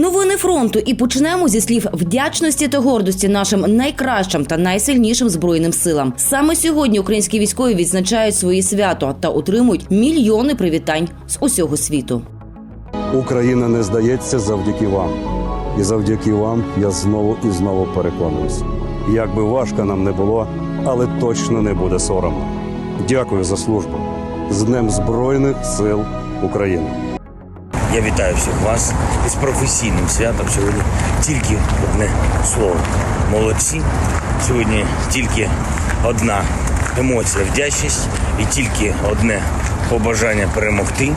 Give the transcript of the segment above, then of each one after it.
Новини фронту і почнемо зі слів вдячності та гордості нашим найкращим та найсильнішим збройним силам. Саме сьогодні українські військові відзначають свої свято та отримують мільйони привітань з усього світу. Україна не здається завдяки вам. І завдяки вам я знову і знову переконуюсь. Як би важко нам не було, але точно не буде соромно. Дякую за службу з Днем Збройних сил України. Я вітаю всіх вас із професійним святом. Сьогодні тільки одне слово. Молодці. Сьогодні тільки одна емоція вдячність і тільки одне побажання перемогти.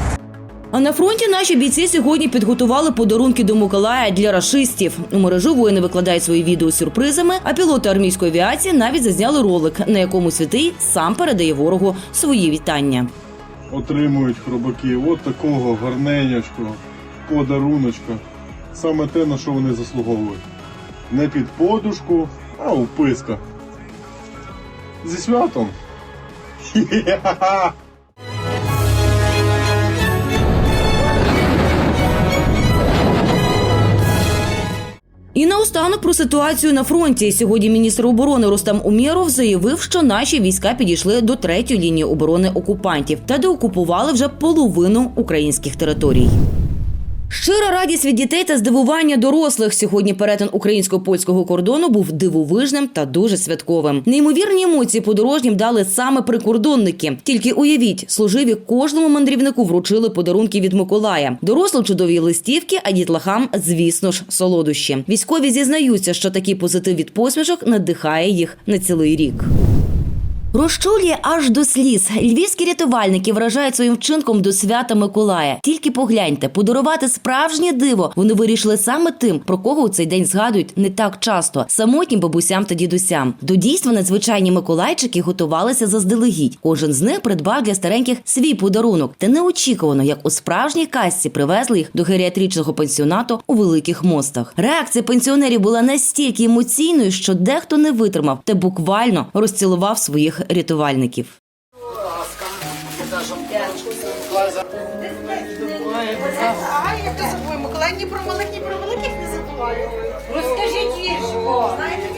А на фронті наші бійці сьогодні підготували подарунки до Миколая для рашистів. У мережу воїни викладають свої відео з сюрпризами, а пілоти армійської авіації навіть зазняли ролик, на якому святий сам передає ворогу свої вітання. Отримують хробаки от такого гарненячкого подаруночка. Саме те, на що вони заслуговують. Не під подушку, а у писка. Зі святом. Хі-хі-ха-ха! Наостанок про ситуацію на фронті. Сьогодні міністр оборони Рустам Умєров заявив, що наші війська підійшли до третьої лінії оборони окупантів та деокупували вже половину українських територій. Щира радість від дітей та здивування дорослих. Сьогодні перетин українсько-польського кордону був дивовижним та дуже святковим. Неймовірні емоції подорожнім дали саме прикордонники. Тільки уявіть, служиві кожному мандрівнику вручили подарунки від Миколая. Дорослим чудові листівки, а дітлахам, звісно ж, солодощі. Військові зізнаються, що такий позитив від посмішок надихає їх на цілий рік. Розчулює аж до сліз. Львівські рятувальники вражають своїм вчинком до свята Миколая. Тільки погляньте, подарувати справжнє диво. Вони вирішили саме тим, про кого у цей день згадують не так часто самотнім бабусям та дідусям. До дійства надзвичайні миколайчики готувалися заздалегідь. Кожен з них придбав для стареньких свій подарунок. Та неочікувано, як у справжній касці привезли їх до геріатричного пансіонату у великих мостах. Реакція пенсіонерів була настільки емоційною, що дехто не витримав та буквально розцілував своїх рятувальників. Миколай ні про малих, ні про великих не забуваю. Розкажіть віршко. Знаєте,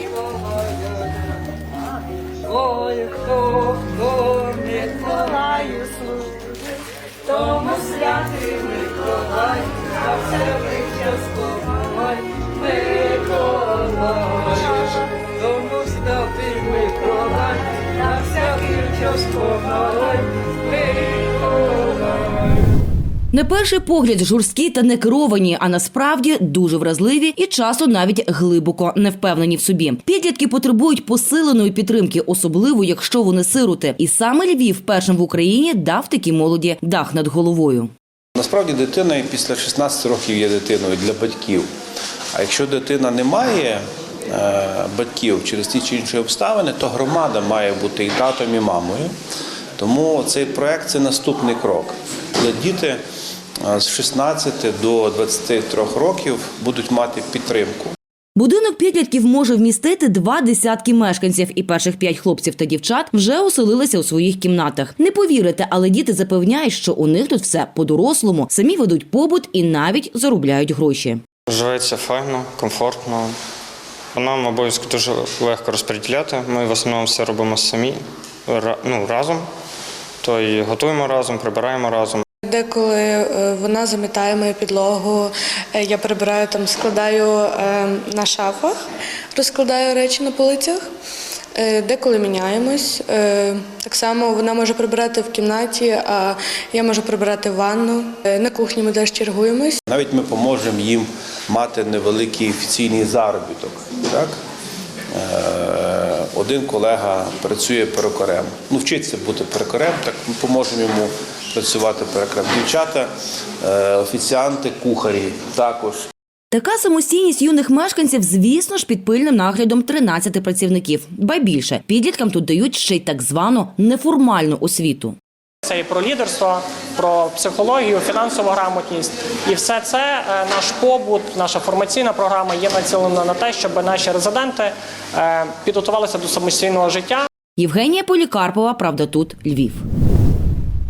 Ой, хто до Миколаю служить, тому святий Миколай, На перший погляд жорсткі та не керовані, а насправді дуже вразливі і часто навіть глибоко не впевнені в собі. Підлітки потребують посиленої підтримки, особливо якщо вони сироти. І саме Львів першим в Україні дав такій молоді дах над головою. Насправді дитина після 16 років є дитиною для батьків. А якщо дитина не має е, батьків через ті чи інші обставини, то громада має бути і татом, і мамою. Тому цей проект це наступний крок. Коли діти з 16 до 23 років будуть мати підтримку. Будинок підлітків може вмістити два десятки мешканців, і перших п'ять хлопців та дівчат вже оселилися у своїх кімнатах. Не повірите, але діти запевняють, що у них тут все по-дорослому, самі ведуть побут і навіть заробляють гроші. Живеться файно, комфортно. Нам обов'язки дуже легко розподіляти. Ми в основному все робимо самі ну, разом. То і готуємо разом, прибираємо разом. Деколи е, вона замітає мою підлогу, е, я прибираю там, складаю е, на шафах, розкладаю речі на полицях. Деколи міняємось. Так само вона може прибирати в кімнаті, а я можу прибирати ванну. На кухні ми теж чергуємось. Навіть ми поможемо їм мати невеликий офіційний заробіток. Так? Один колега працює перукарем. Ну, вчиться бути перукарем, так ми поможемо йому працювати перукарем. Дівчата, е, офіціанти, кухарі також. Така самостійність юних мешканців, звісно ж, під пильним наглядом 13 працівників. Ба більше підліткам тут дають ще й так звану неформальну освіту. Це і про лідерство, про психологію, фінансову грамотність. І все це е, наш побут, наша формаційна програма є націлена на те, щоб наші резиденти е, підготувалися до самостійного життя. Євгенія Полікарпова, правда, тут Львів.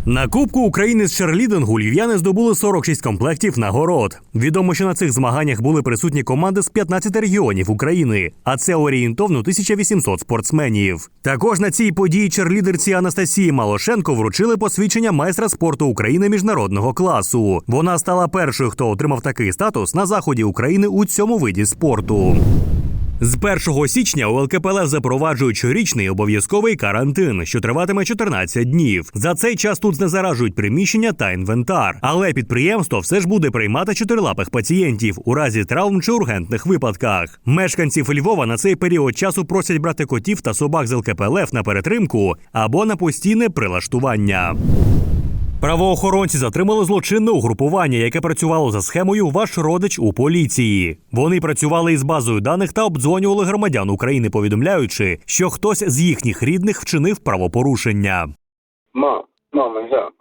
На Кубку України з черлідингу львів'яни здобули 46 комплектів нагород. Відомо, що на цих змаганнях були присутні команди з 15 регіонів України, а це орієнтовно 1800 спортсменів. Також на цій події черлідерці Анастасії Малошенко вручили посвідчення майстра спорту України міжнародного класу. Вона стала першою, хто отримав такий статус на заході України у цьому виді спорту. З 1 січня у ЛКПЛ запроваджують щорічний обов'язковий карантин, що триватиме 14 днів. За цей час тут знезаражують приміщення та інвентар. Але підприємство все ж буде приймати чотирилапих пацієнтів у разі травм чи ургентних випадках. Мешканців Львова на цей період часу просять брати котів та собак з ЛКПЛФ на перетримку або на постійне прилаштування. Правоохоронці затримали злочинне угрупування, яке працювало за схемою Ваш родич у поліції. Вони працювали із базою даних та обдзвонювали громадян України, повідомляючи, що хтось з їхніх рідних вчинив правопорушення. Мам, мама, як?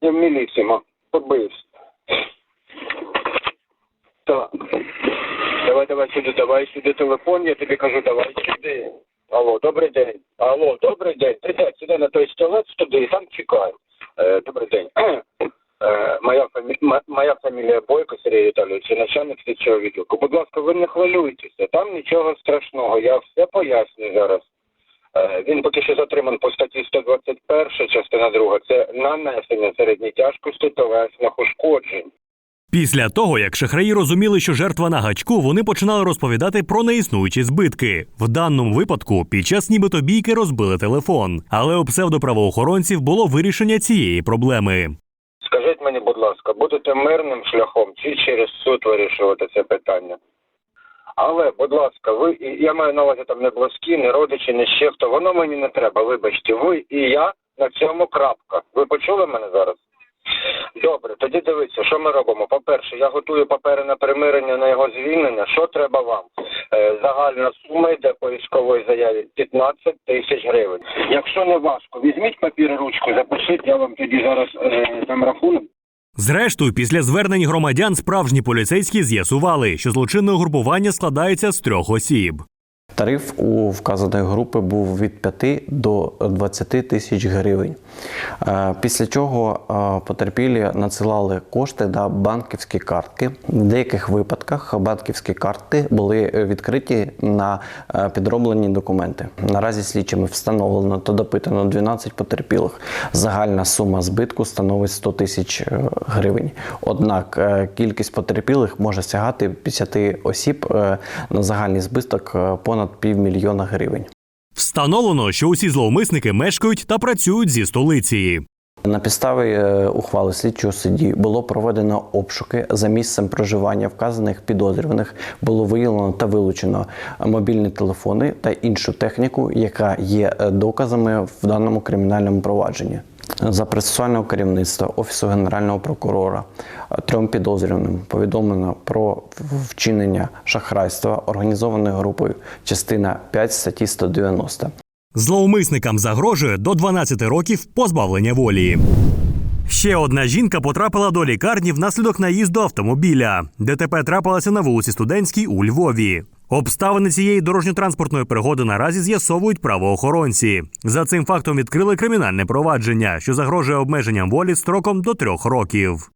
Я в міліції, мам. Побився. Так. Давай, давай сюди, давай сюди телефон, я тобі кажу, давай сюди. Алло, добрий день. Алло, добрий день. Ти сюди на той столець туди і там чекай. Е, добрий день. Е, моя, фамі... моя фамілія Бойко Сергій Віталійович, начальник слідчого відділку. Будь ласка, ви не хвилюйтеся, там нічого страшного, я все поясню зараз. Е, Він поки що затриман по статті 121, частина 2. Це нанесення середньої тяжкості телесних ушкоджень. Після того, як шахраї розуміли, що жертва на гачку, вони починали розповідати про неіснуючі збитки. В даному випадку під час нібито бійки розбили телефон, але у псевдоправоохоронців було вирішення цієї проблеми. Скажіть мені, будь ласка, будете мирним шляхом чи через суд вирішувати це питання? Але, будь ласка, ви і я маю на увазі там не близькі, не родичі, не ще хто. Воно мені не треба. Вибачте, ви і я на цьому крапка. Ви почули мене зараз? Добре, тоді дивіться, що ми робимо. По-перше, я готую папери на примирення на його звільнення. Що треба вам? Е, загальна сума йде по військовій заяві 15 тисяч гривень. Якщо не важко, візьміть папір ручку, запишіть, я вам тоді зараз е, рахунок. Зрештою, після звернень громадян справжні поліцейські з'ясували, що злочинне угрупування складається з трьох осіб. Тариф у вказаної групи був від 5 до 20 тисяч гривень. Е, Після чого е, потерпілі надсилали кошти на банківські картки. В деяких випадках банківські карти були відкриті на е, підроблені документи. Наразі слідчими встановлено та допитано 12 потерпілих. Загальна сума збитку становить 100 тисяч гривень. Однак кількість потерпілих може сягати 50 осіб на загальний збиток е, понад півмільйона гривень. Встановлено, що усі зловмисники мешкають та працюють зі столиці. На підставі е, ухвали слідчого судді було проведено обшуки за місцем проживання вказаних підозрюваних. Було виявлено та вилучено мобільні телефони та іншу техніку, яка є е, доказами в даному кримінальному провадженні. За процесуального керівництва Офісу Генерального прокурора трьом підозрюваним повідомлено про вчинення шахрайства організованою групою, частина 5 статті 190. Зловмисникам загрожує до 12 років позбавлення волі. Ще одна жінка потрапила до лікарні внаслідок наїзду автомобіля. ДТП трапилося на вулиці Студентській у Львові. Обставини цієї дорожньо-транспортної пригоди наразі з'ясовують правоохоронці. За цим фактом відкрили кримінальне провадження, що загрожує обмеженням волі строком до трьох років.